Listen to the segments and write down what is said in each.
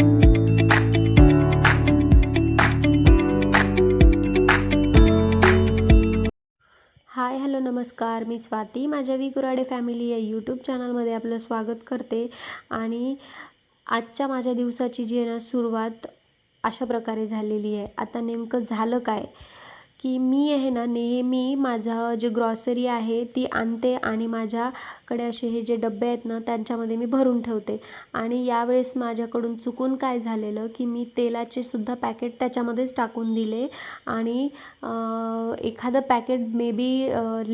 Hi hello नमस्कार. मी स्वाती. माझ्या विकुराडे family या यूट्यूब चॅनलमध्ये आपलं स्वागत करते. आणि आजच्या माझ्या दिवसाची जी आहे ना सुरुवात अशा प्रकारे झालेली आहे. आता नेमकं झालं काय? की मी आहे ना नेहमी माझं जे ग्रॉसरी आहे ती आणते आणि माझ्याकडे असे हे जे डबे आहेत ना त्यांच्यामध्ये मी भरून ठेवते. आणि यावेळेस माझ्याकडून चुकून काय झालेलं की मी तेलाचे सुद्धा पॅकेट त्याच्यामध्येच टाकून दिले. आणि एखादं पॅकेट मे बी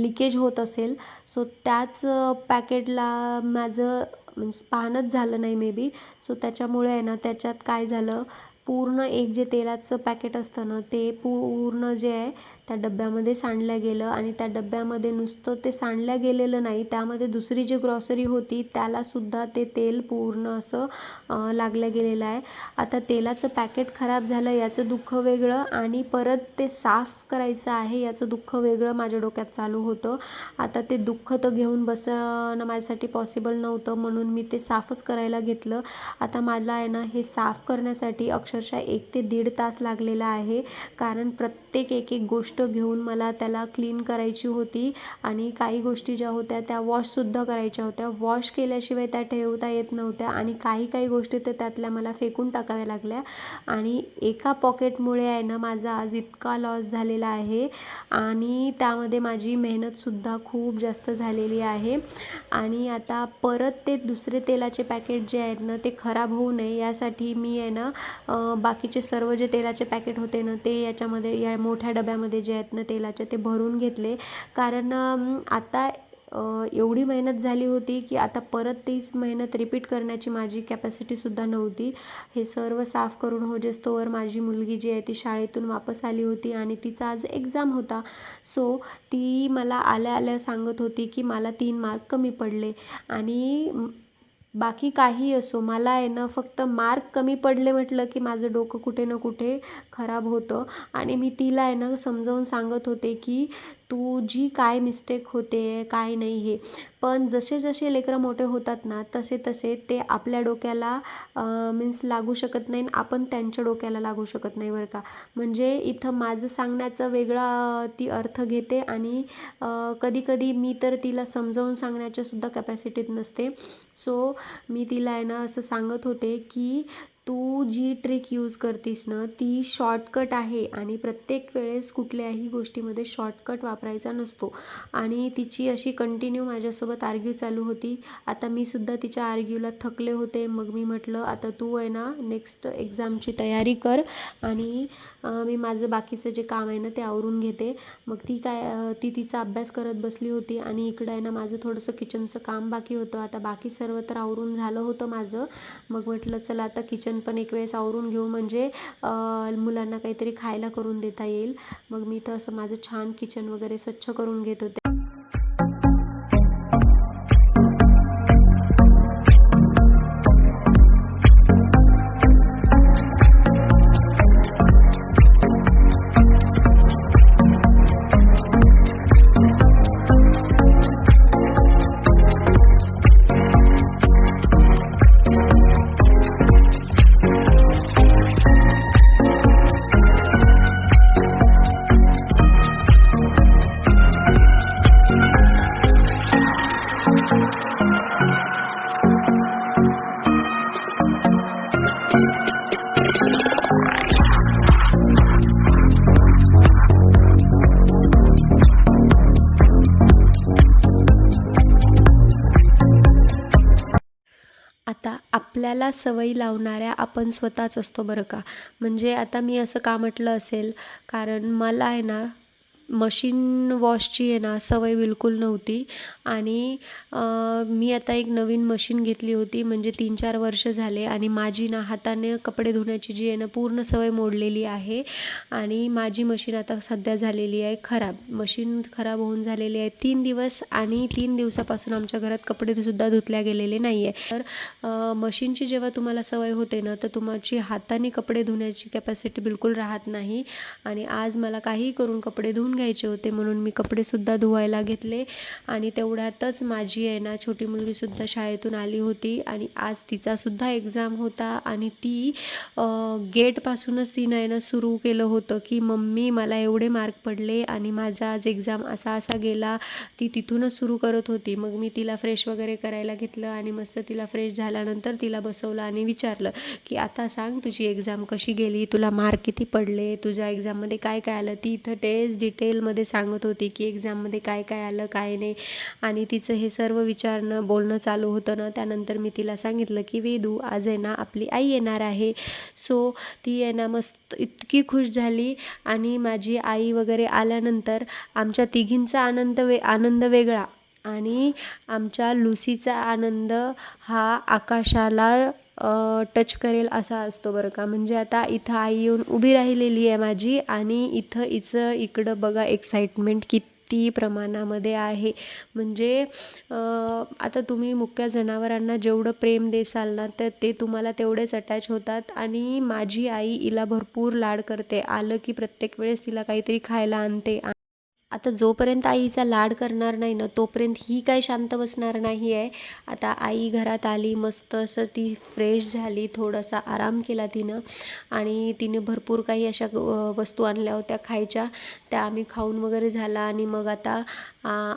लिकेज होत असेल सो त्याच पॅकेटला माझं म्हणजे पाहणंच झालं नाही मे बी सो त्याच्यामुळे आहे ना त्याच्यात काय झालं पूर्ण एक जे तेलाचं पॅकेट असतं ना ते पूर्ण जे आहे त्या डब्यामध्ये सांडलं गेलं आणि त्या डब्यामध्ये नुसतं ते सांडलं गेलेलं नाही त्यामध्ये दुसरी जी ग्रॉसरी होती त्यालासुद्धा ते तेल पूर्ण असं लागलं गेलेलं आहे. आता तेलाचं पॅकेट खराब झालं याचं दुःख वेगळं आणि परत ते साफ करायचं आहे याचं दुःख वेगळं माझ्या डोक्यात चालू होतं. आता ते दुःख तर घेऊन बसणं माझ्यासाठी पॉसिबल नव्हतं म्हणून मी ते साफच करायला घेतलं. आता मला आहे ना हे साफ करण्यासाठी अक्षरशः एक ते दीड तास लागलेला आहे. कारण प्रत्येक एक एक गोष्ट घेऊन मला त्याला क्लीन करायची होती. आणि काही गोष्टी ज्या होत्या त्या वॉशसुद्धा करायच्या होत्या. वॉश केल्याशिवाय त्या ठेवता येत नव्हत्या. आणि काही काही गोष्टी तर त्यातल्या मला फेकून टाकाव्या लागल्या. आणि एका पॉकेटमुळे आहे ना माझा आज इतका लॉस झालेला आहे. आणि त्यामध्ये माझी मेहनतसुद्धा खूप जास्त झालेली आहे. आणि आता परत ते दुसरे तेलाचे पॅकेट जे आहेत ना ते खराब होऊ नये. यासाठी मी आहे ना बाकीचे सर्व जे तेलाचे पॅकेट होते ना ते याच्यामध्ये या मोठ्या डब्यामध्ये जे आहेत ना तेलाचे ते भरून घेतले. कारण आता एवढी मेहनत झाली होती की आता परत तीच मेहनत रिपीट करण्याची माझी कॅपॅसिटीसुद्धा नव्हती. हे सर्व साफ करून होजेस्तोवर माझी मुलगी जी आहे ती शाळेतून वापस आली होती आणि तिचा आज एक्झाम होता. सो ती मला आल्या आल्या सांगत होती की मला तीन मार्क कमी पडले. आणि बाकी काही असो मला आहे ना फक्त मार्क कमी पडले म्हटलं की माझं डोकं कुठे ना कुठे खराब होतं. आणि मी तिला आहे ना समजावून सांगत होते की तू जी काय मिस्टेक होते काय नाही हे. पण जसे जसे लेकरं मोठे होतात ना तसे तसे ते आपल्या डोक्याला मीन्स लागू शकत नाही आणि आपण त्यांच्या डोक्याला लागू शकत नाही बरं का. म्हणजे इथं माझं सांगण्याचं वेगळा ती अर्थ घेते आणि कधीकधी मी तर तिला समजावून सांगण्याच्या सुद्धा कॅपॅसिटीत नसते. सो मी तिला आहे ना असं सांगत होते की तू जी ट्रिक यूज करतीस ना ती शॉर्टकट आहे. आणि प्रत्येक वेळेस कुठल्याही गोष्टीमध्ये शॉर्टकट वापरायचा नसतो. आणि तिची अशी कंटिन्यू माझ्यासोबत आर्ग्यू चालू होती. आता मी सुद्धा तिच्या आर्ग्यूला थकले होते. मग मी म्हटलं आता तू आहे ना नेक्स्ट एक्झामची तयारी कर. आणि मी माझं बाकीचं जे काम आहे ना ते आवरून घेते. मग ती काय ती तिचा अभ्यास करत बसली होती. आणि इकडं आहे ना माझं थोडंसं किचनचं काम बाकी होतं. आता बाकी सर्व तर आवरून झालं होतं माझं. मग म्हटलं चला आता किचन पण एक वेळेस आवरून घेऊ म्हणजे मुलांना काहीतरी खायला करून देता येईल. मग मी तर असं माझं छान किचन वगैरे स्वच्छ करून घेत होते. आपल्याला सवयी लावणाऱ्या आपण स्वतःच असतो बरं का? म्हणजे आता मी असं का म्हटलं असेल? कारण मला आहे ना मशीन वॉशची आहे ना सवय बिलकुल नव्हती. आणि मी आता एक नवीन मशीन घेतली होती म्हणजे तीन चार वर्ष झाले. आणि माझी ना हाताने कपडे धुण्याची जी आहे ना पूर्ण सवय मोडलेली आहे. आणि माझी मशीन आता सध्या झालेली आहे खराब. मशीन खराब होऊन झालेली आहे तीन दिवस आणि तीन दिवसापासून आमच्या घरात कपडे सुद्धा धुतल्या गेलेले नाही आहे तर मशीनची जेव्हा तुम्हाला सवय होते ना तर तुमची हाताने कपडे धुण्याची कॅपॅसिटी बिलकुल राहत नाही. आणि आज मला काही करून कपडे धुवून घ्यायचे होते म्हणून मी कपडेसुद्धा धुवायला घेतले. आणि तेवढ्यातच माझी आहे ना छोटी मुलगीसुद्धा शाळेतून आली होती आणि आज तिचासुद्धा एक्झाम होता आणि ती गेटपासूनच तिनं आहे ना सुरू केलं होतं की मम्मी मला एवढे मार्क पडले आणि माझा आज एक्झाम असा असा गेला ती तिथूनच सुरू करत होती. मग मी तिला फ्रेश वगैरे करायला घेतलं आणि मस्त तिला फ्रेश झाल्यानंतर तिला बसवलं आणि विचारलं की आता सांग तुझी एक्झाम कशी गेली तुला मार्क किती पडले तुझ्या एक्झाममध्ये काय काय आलं ती इथं टेस्ट डिटेलमध्ये सांगत होती की एक्झाममध्ये काय काय आलं काय नाही. आणि तिचं हे सर्व विचारणं बोलणं चालू होतं ना त्यानंतर मी तिला सांगितलं की वेदू आज आहे ना आपली आई येणार आहे. सो ती आहे ना मस्त इतकी खुश झाली. आणि माझी आई वगैरे आल्यानंतर आमच्या तिघींचा आनंद वे आनंद वेगळा. आणि आमच्या लुसीचा आनंद हा आकाशाला टच करेल असा असतो बरं का. म्हणजे आता इथं आई येऊन उभी राहिलेली आहे माझी आणि इथं इचं इकडं बघा एक्साइटमेंट किती प्रमाणामध्ये आहे. म्हणजे आता तुम्ही मुक्या जनावरांना जेवढं प्रेम देसाल ना तर ते तुम्हाला तेवढेच अटॅच होतात आणि माझी आई हिला भरपूर लाड करते. आलं की प्रत्येक वेळेस तिला काहीतरी खायला आणते. आता जोपर्यंत आईचा लाड करणार नाही ना तोपर्यंत ही काय शांत बसणार नाही आहे. आता आई घरात आली मस्त असं ती फ्रेश झाली थोडासा आराम केला तिनं. आणि तिने भरपूर काही अशा वस्तू आणल्या होत्या खायच्या. त्या आम्ही खाऊन वगैरे झाला आणि मग आता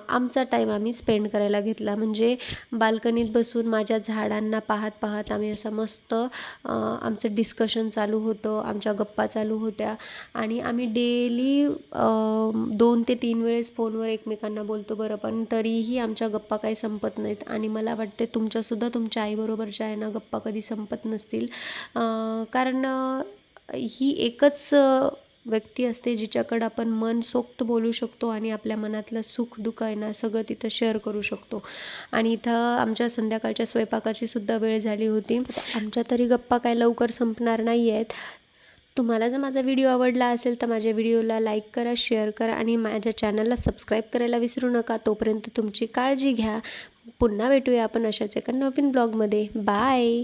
आमचा टाईम आम्ही स्पेंड करायला घेतला. म्हणजे बाल्कनीत बसून माझ्या झाडांना पाहत पाहत आम्ही असं मस्त आमचं डिस्कशन चालू होतं आमच्या गप्पा चालू होत्या. आणि आम्ही डेली दोन ते तीन वेळेस फोनवर एकमेकांना बोलतो बरं पण तरीही आमच्या गप्पा काही संपत नाहीत. आणि मला वाटते तुमच्यासुद्धा तुमच्या आईबरोबरच्या आहे ना गप्पा कधी संपत नसतील. कारण ही एकच व्यक्ती असते जिच्याकडं आपण मन सोक्त बोलू शकतो आणि आपल्या मनातलं सुख दुःख आहे ना सगळं तिथं शेअर करू शकतो. आणि इथं आमच्या संध्याकाळच्या स्वयंपाकाची सुद्धा वेळ झाली होती. आमच्या तरी गप्पा काय लवकर संपणार नाही आहेत तुम्हाला जर माझा व्हिडिओ आवडला असेल तर माझ्या व्हिडिओला लाईक करा शेअर करा आणि माझ्या चॅनलला सबस्क्राईब करायला विसरू नका. तोपर्यंत तुमची काळजी घ्या. पुन्हा भेटूया आपण अशाच एका नवीन ब्लॉगमध्ये बाय